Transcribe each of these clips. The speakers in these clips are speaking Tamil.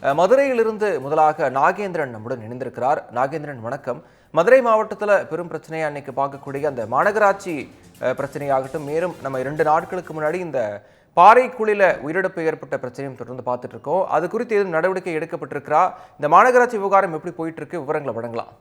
மதுரையிலிருந்து முதலாக நாகேந்திரன் நம்முடன் இணைந்திருக்கிறார். நாகேந்திரன் வணக்கம். மதுரை மாவட்டத்தில் பெரும் பிரச்சனையை அன்னைக்கு பார்க்கக்கூடிய அந்த மாநகராட்சி பிரச்சனையாகட்டும் மேலும் நம்ம இரண்டு நாட்களுக்கு முன்னாடி இந்த பாறைக்குழியில உயிரிழப்பு ஏற்பட்ட பிரச்சனையும் தொடர்ந்து பார்த்துட்டு இருக்கோம். அது குறித்து எதுவும் நடவடிக்கை எடுக்கப்பட்டிருக்கிறா? இந்த மாநகராட்சி விவகாரம் எப்படி போயிட்டு இருக்கு? விவரங்களை வழங்கலாம்.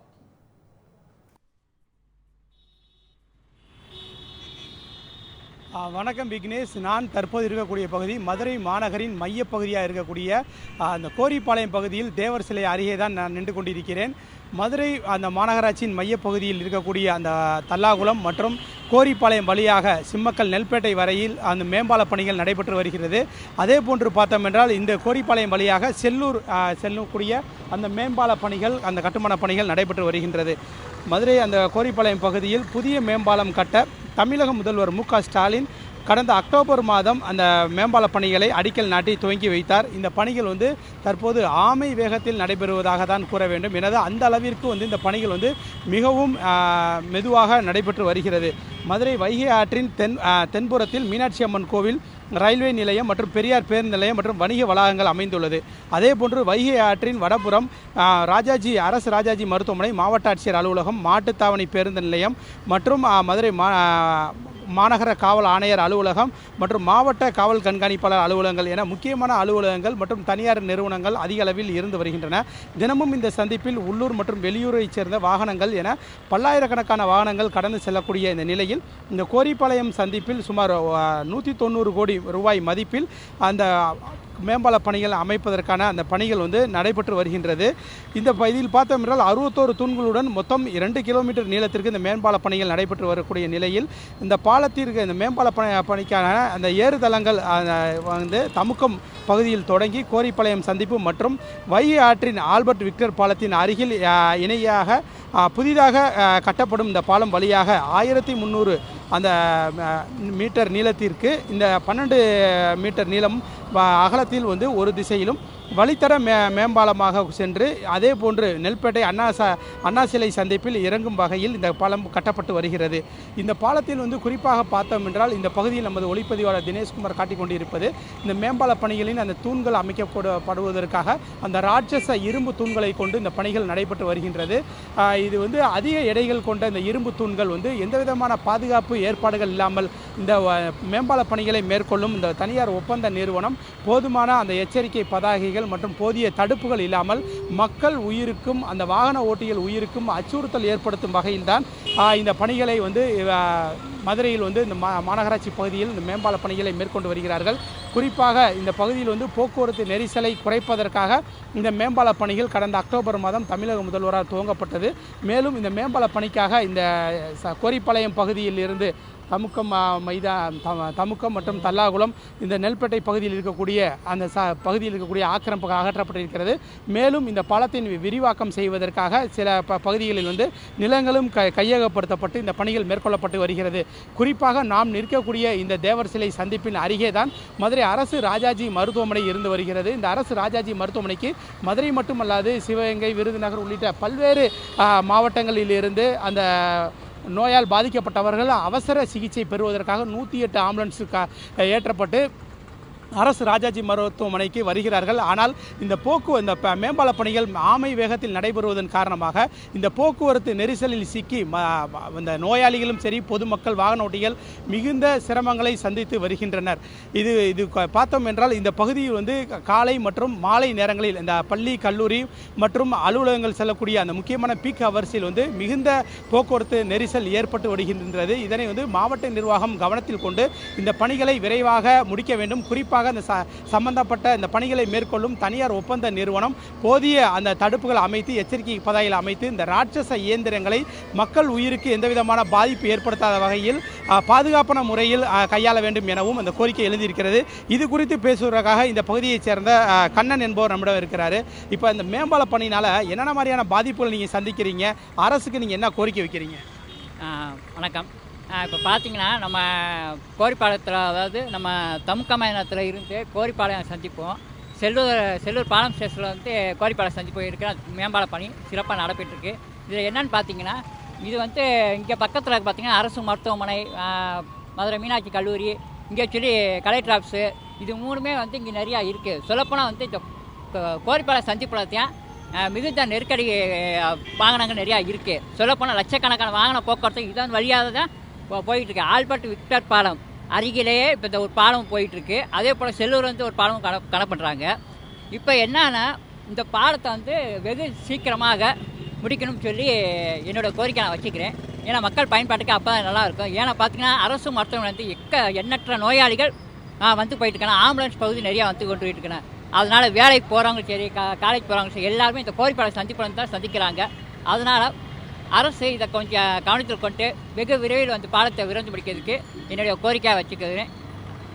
வணக்கம் விக்னேஷ். நான் தற்போது இருக்கக்கூடிய பகுதி மதுரை மாநகரின் மையப்பகுதியாக இருக்கக்கூடிய அந்த கோரிப்பாளையம் பகுதியில் தேவர் சிலை அருகே தான் நான் நின்று கொண்டிருக்கிறேன். மதுரை அந்த மாநகராட்சியின் மையப்பகுதியில் இருக்கக்கூடிய அந்த தல்லாகுளம் மற்றும் கோரிப்பாளையம் வழியாக சிம்மக்கல் நெல்பேட்டை வரையில் அந்த மேம்பால பணிகள் நடைபெற்று வருகிறது. அதே போன்று பார்த்தோம் என்றால் இந்த கோரிப்பாளையம் வழியாக செல்லூர் செல்லக்கூடிய அந்த மேம்பால பணிகள் அந்த கட்டுமான பணிகள் நடைபெற்று வருகின்றது. மதுரை அந்த கோரிப்பாளையம் பகுதியில் புதிய மேம்பாலம் கட்ட தமிழக முதல்வர் மு ஸ்டாலின் கடந்த அக்டோபர் மாதம் அந்த மேம்பால பணிகளை அடிக்கல் நாட்டி துவங்கி வைத்தார். இந்த பணிகள் வந்து தற்போது ஆமை வேகத்தில் நடைபெறுவதாக தான் கூற வேண்டும். எனது அந்த அளவிற்கு வந்து இந்த பணிகள் வந்து மிகவும் மெதுவாக நடைபெற்று வருகிறது. மதுரை வைகை ஆற்றின் தென் தென்புறத்தில் மீனாட்சி அம்மன் கோவில் ரயில்வே நிலையம் மற்றும் பெரியார் பேருந்து நிலையம் மற்றும் வணிக வளாகங்கள் அமைந்துள்ளது. அதே போன்று வைகை ஆற்றின் வடபுறம் ராஜாஜி அரசு ராஜாஜி மருத்துவமனை மாவட்ட ஆட்சியர் அலுவலகம் மாட்டுத்தாவணி பேருந்து நிலையம் மற்றும் மதுரை மா மாநகர காவல் ஆணையர் அலுவலகம் மற்றும் மாவட்ட காவல் கண்காணிப்பாளர் அலுவலகங்கள் என முக்கியமான அலுவலகங்கள் மற்றும் தனியார் நிறுவனங்கள் அதிக அளவில் இருந்து வருகின்றன. தினமும் இந்த சந்திப்பில் உள்ளூர் மற்றும் வெளியூரைச் சேர்ந்த வாகனங்கள் என பல்லாயிரக்கணக்கான வாகனங்கள் கடந்து செல்லக்கூடிய இந்த நிலையில் இந்த கோரிப்பாளையம் சந்திப்பில் சுமார் நூற்றி தொண்ணூறு கோடி ரூபாய் மதிப்பில் அந்த மேம்பால பணிகள் அமைப்பதற்கான அந்த பணிகள் வந்து நடைபெற்று வருகின்றது. இந்த பகுதியில் பார்த்தோம் என்றால் அறுபத்தோரு தூண்களுடன் மொத்தம் இரண்டு கிலோமீட்டர் நீளத்திற்கு இந்த மேம்பால பணிகள் நடைபெற்று வரக்கூடிய நிலையில் இந்த பாலத்திற்கு இந்த மேம்பால பணி பணிக்கான அந்த ஏறுதளங்கள் வந்து தமுக்கம் பகுதியில் தொடங்கி கோரிப்பாளையம் சந்திப்பு மற்றும் வைகை ஆற்றின் ஆல்பர்ட் விக்டர் பாலத்தின் அருகில் இணையாக புதிதாக கட்டப்படும் இந்த பாலம் வழியாக ஆயிரத்தி முந்நூறு அந்த மீட்டர் நீளத்திற்கு இந்த பன்னெண்டு மீட்டர் நீளம் அகலத்தில் வந்து ஒரு திசையிலும் வழித்தட மே மேம்பாலமாக சென்று அதே போன்று நெல்பேட்டை அண்ணா ச அண்ணா சிலை சந்திப்பில் இறங்கும் வகையில் இந்த பாலம் கட்டப்பட்டு வருகிறது. இந்த பாலத்தில் வந்து குறிப்பாக பார்த்தோம் என்றால் இந்த பகுதியில் நமது ஒளிப்பதிவாளர் தினேஷ்குமார் காட்டிக்கொண்டிருப்பது இந்த மேம்பால பணிகளின் அந்த தூண்கள் அமைக்கப்படுவதற்காக அந்த ராட்சச இரும்பு தூண்களை கொண்டு இந்த பணிகள் நடைபெற்று வருகின்றது. இது வந்து அதிக எடைகள் கொண்ட இந்த இரும்பு தூண்கள் வந்து எந்த விதமான பாதுகாப்பு ஏற்பாடுகள் இல்லாமல் இந்த மேம்பால பணிகளை மேற்கொள்ளும் இந்த தனியார் ஒப்பந்த நிறுவனம் போதுமான அந்த எச்சரிக்கை பதாகைகள் மற்றும் போதிய தடுப்புகள் இல்லாமல் மக்கள் உயிருக்கும் அந்த வாகன ஓட்டிகள் உயிருக்கும் அச்சுறுத்தல் ஏற்படுத்தும் வகையில்தான் ஆஹ் இந்த பணிகளை வந்து மதுரையில் வந்து இந்த மா மாநகராட்சி பகுதியில் இந்த மேம்பால பணிகளை மேற்கொண்டு வருகிறார்கள். குறிப்பாக இந்த பகுதியில் வந்து போக்குவரத்து நெரிசலை குறைப்பதற்காக இந்த மேம்பால பணிகள் கடந்த அக்டோபர் மாதம் தமிழக முதல்வரால் துவங்கப்பட்டது. மேலும் இந்த மேம்பால பணிக்காக இந்த கோரிப்பாளையம் பகுதியில் இருந்து தமுக்கம் மைதா தமுக்கம் மற்றும் தல்லாகுளம் இந்த நெல்பேட்டை பகுதியில் இருக்கக்கூடிய அந்த ச பகுதியில் இருக்கக்கூடிய ஆக்கிரமிப்பு அகற்றப்பட்டிருக்கிறது. மேலும் இந்த பாலத்தின் வி- விரிவாக்கம் செய்வதற்காக சில ப பகுதிகளில் வந்து நிலங்களும் க கையகப்படுத்தப்பட்டு இந்த பணிகள் மேற்கொள்ளப்பட்டு வருகிறது. குறிப்பாக நாம் நிற்கக்கூடிய இந்த தேவர் சிலை சந்திப்பின் அருகே தான் மதுரை அரசு ராஜாஜி மருத்துவமனை இருந்து வருகிறது. இந்த அரசு ராஜாஜி மருத்துவமனைக்கு மதுரை மட்டுமல்லாது சிவகங்கை விருதுநகர் உள்ளிட்ட பல்வேறு மாவட்டங்களிலிருந்து அந்த நோயால் பாதிக்கப்பட்டவர்கள் அவசர சிகிச்சை பெறுவதற்காக நூற்றி எட்டு ஆம்புலன்ஸு ஏற்றப்பட்டு அரசு ராஜாஜி மருத்துவமனைக்கு வருகிறார்கள். ஆனால் இந்த போக்கு இந்த ப- மேம்பால பணிகள் ஆமை வேகத்தில் நடைபெறுவதன் காரணமாக இந்த போக்குவரத்து நெரிசலில் சிக்கி ம- இந்த நோயாளிகளும் சரி பொதுமக்கள் வாகன ஓட்டிகள் மிகுந்த சிரமங்களை சந்தித்து வருகின்றனர். இது இது பார்த்தோம் என்றால் இந்த பகுதியில் வந்து காலை மற்றும் மாலை நேரங்களில் இந்த பள்ளி கல்லூரி மற்றும் அலுவலகங்கள் செல்லக்கூடிய அந்த முக்கியமான பீக் ஹவர்ஸில் வந்து மிகுந்த போக்குவரத்து நெரிசல் ஏற்பட்டு வருகின்றது. இதனை வந்து மாவட்ட நிர்வாகம் கவனத்தில் கொண்டு இந்த பணிகளை விரைவாக முடிக்க வேண்டும். குறிப்பாக அந்த ச சம்பந்தப்பட்ட இந்த பணிகளை மேற்கொள்ளும் தனியார் ஒப்பந்த நிறுவனம் போதிய அந்த தடுப்புகள் அமைத்து எச்சரிக்கை பதாயில் அமைத்து இந்த ராட்சச இயந்திரங்களை மக்கள் உயிருக்கு எந்தவிதமான பாதிப்பு ஏற்படுத்தாத வகையில் பாதுகாப்பான முறையில் கையாள வேண்டும் எனவும் அந்த கோரிக்கை எழுந்திருக்கிறது இது குறித்து பேசுவதற்காக இந்த பகுதியைச் சேர்ந்த கண்ணன் என்பவர் நம்மிடம் இருக்கிறார். இப்போ இந்த மேம்பால பணியினால் என்னென்ன மாதிரியான பாதிப்புகள் நீங்கள் சந்திக்கிறீங்க? அரசுக்கு நீங்கள் என்ன கோரிக்கை வைக்கிறீங்க? வணக்கம். இப்போ பார்த்தீங்கன்னா நம்ம கோரிப்பாளையத்தில் அதாவது நம்ம தமுக்கமயனத்தில் இருந்து கோரிப்பாளையம் சந்திப்போம். செல்லூர் செல்லூர் பாலம் ஸ்டேஷனில் வந்து கோரிப்பாளையம் சந்திப்பு இருக்கிற மேம்பால பணி சிறப்பாக நடைபெற்றிருக்கு இதில் என்னன்னு பார்த்தீங்கன்னா இது வந்து இங்கே பக்கத்தில் பார்த்தீங்கன்னா அரசு மருத்துவமனை மதுரை மீனாட்சி கல்லூரி இங்கே சொல்லி கலெக்டர் ஆஃபீஸு இது மூணுமே வந்து இங்கே நிறையா இருக்குது சொல்லப்போனால் வந்து இந்த கோரிப்பாளையம் சந்திப்புலத்தையும் மிகுந்த நெருக்கடி வாகனங்கள் நிறையா இருக்குது சொல்லப்போனால் லட்சக்கணக்கான வாகன போக்குவரத்து இதன் வழியாக தான் போயிட்டுருக்கு. ஆல்பர்ட் விக்டர் பாலம் அருகிலேயே இப்போ இந்த ஒரு பாலம் போயிட்டுருக்கு. அதே போல் செல்லூர் வந்து ஒரு பாலம் கன கனெக்ட் பண்ணுறாங்க இப்போ என்னன்னா இந்த பாலத்தை வந்து வெகு சீக்கிரமாக முடிக்கணும்னு சொல்லி என்னோட கோரிக்கை நான் வச்சுக்கிறேன். ஏன்னா மக்கள் பயன்பாட்டுக்கு அப்போ தான் நல்லாயிருக்கும். ஏன்னா பார்த்தீங்கன்னா அரசு மருத்துவமனை வந்து எக்க எண்ணற்ற நோயாளிகள் வந்து போயிட்டு ஆம்புலன்ஸ் பகுதி நிறையா வந்து கொண்டு போயிட்டு அதனால் வேலைக்கு போகிறவங்க சரி கா காலேஜ் போகிறவங்க சரி எல்லாருமே இந்த கோரிப்பாளை சந்திப்பு தான் சந்திக்கிறாங்க. அதனால் அரசு இதை கொஞ்சம் கவனத்தில் கொண்டு வெகு விரைவில் வந்து பாலத்தை விரைந்து முடிக்கிறதுக்கு என்னுடைய கோரிக்கையாக வச்சுக்கிறேன்.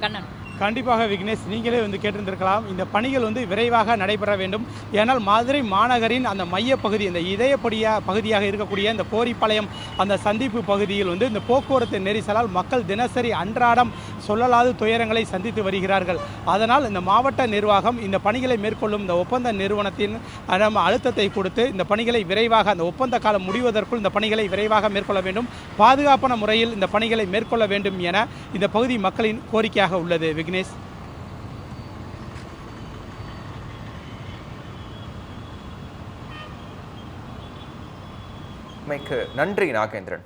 கண்ணன். கண்டிப்பாக விக்னேஷ் நீங்களே வந்து கேட்டிருந்திருக்கலாம். இந்த பணிகள் வந்து விரைவாக நடைபெற வேண்டும். ஏனால் மதுரை மாநகரின் அந்த மையப்பகுதி பகுதி இந்த இதயப்படியா பகுதியாக இருக்கக்கூடிய இந்த கோரிப்பாளையம் அந்த சந்திப்பு பகுதியில் வந்து இந்த போக்குவரத்து நெரிசலால் மக்கள் தினசரி அன்றாடம் சொல்லலாத துயரங்களை சந்தித்து வருகிறார்கள். அதனால் இந்த மாவட்ட நிர்வாகம் இந்த பணிகளை மேற்கொள்ளும் இந்த ஒப்பந்த நிறுவனத்தின் நம்ம அழுத்தத்தை கொடுத்து இந்த பணிகளை விரைவாக அந்த ஒப்பந்த காலம் முடிவதற்குள் இந்த பணிகளை விரைவாக மேற்கொள்ள வேண்டும். பாதுகாப்பான முறையில் இந்த பணிகளை மேற்கொள்ள வேண்டும் என இந்த பகுதி மக்களின் கோரிக்கையாக உள்ளது. விக்னேஷ். நன்றி நாகேந்திரன்.